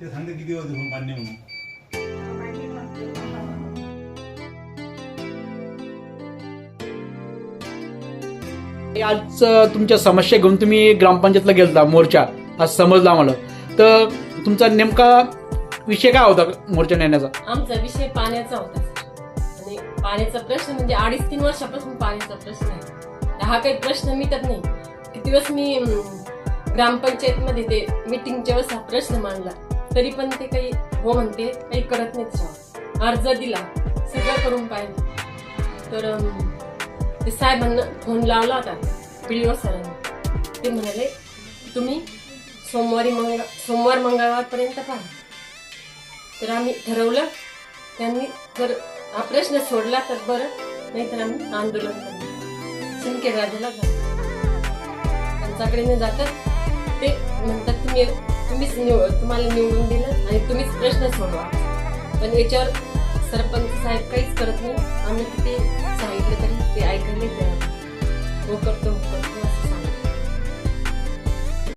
ते सांगते किती दिवस दिवस मान्य म्हणून. आज तुमच्या समस्या घेऊन तुम्ही ग्रामपंचायतला गेलता मोर्चा. आज समजला आम्हाला. तर तुमचा नेमका विषय काय होता मोर्चा नेण्याचा? आमचा विषय पाण्याचा होता. आणि पाण्याचा प्रश्न म्हणजे अडीच तीन वर्षापासून पाण्याचा प्रश्न आहे. हा काही प्रश्न मिटत नाही. किती दिवस मी ग्रामपंचायत मध्ये ते मिटिंगच्या वेळेस हा प्रश्न मांडला. तरी पण ते काही हो म्हणते काही करत नाही अर्ज दिला सगळं करून पाहिजे तर ते साहेबांना फोन लावला होता पीडीओ सरांनी. ते म्हणाले तुम्ही सोमवारी मंगळ सोमवार मंगळवारपर्यंत पहा. तर आम्ही ठरवलं त्यांनी जर हा प्रश्न सोडला तर बरं नाहीतर आम्ही आंदोलन करणार शिंदे राजाला त्यांच्याकडे न जातात ते म्हणतात तुम्ही तुम्हीच निव- तुम्हाला निवडून दिलं आणि तुम्हीच प्रश्न सोडवा. पण याच्यावर सरपंच साहेब काहीच करत नाही. आम्ही किती सांगितलं तरी ते ऐकायला तयार हो करतो.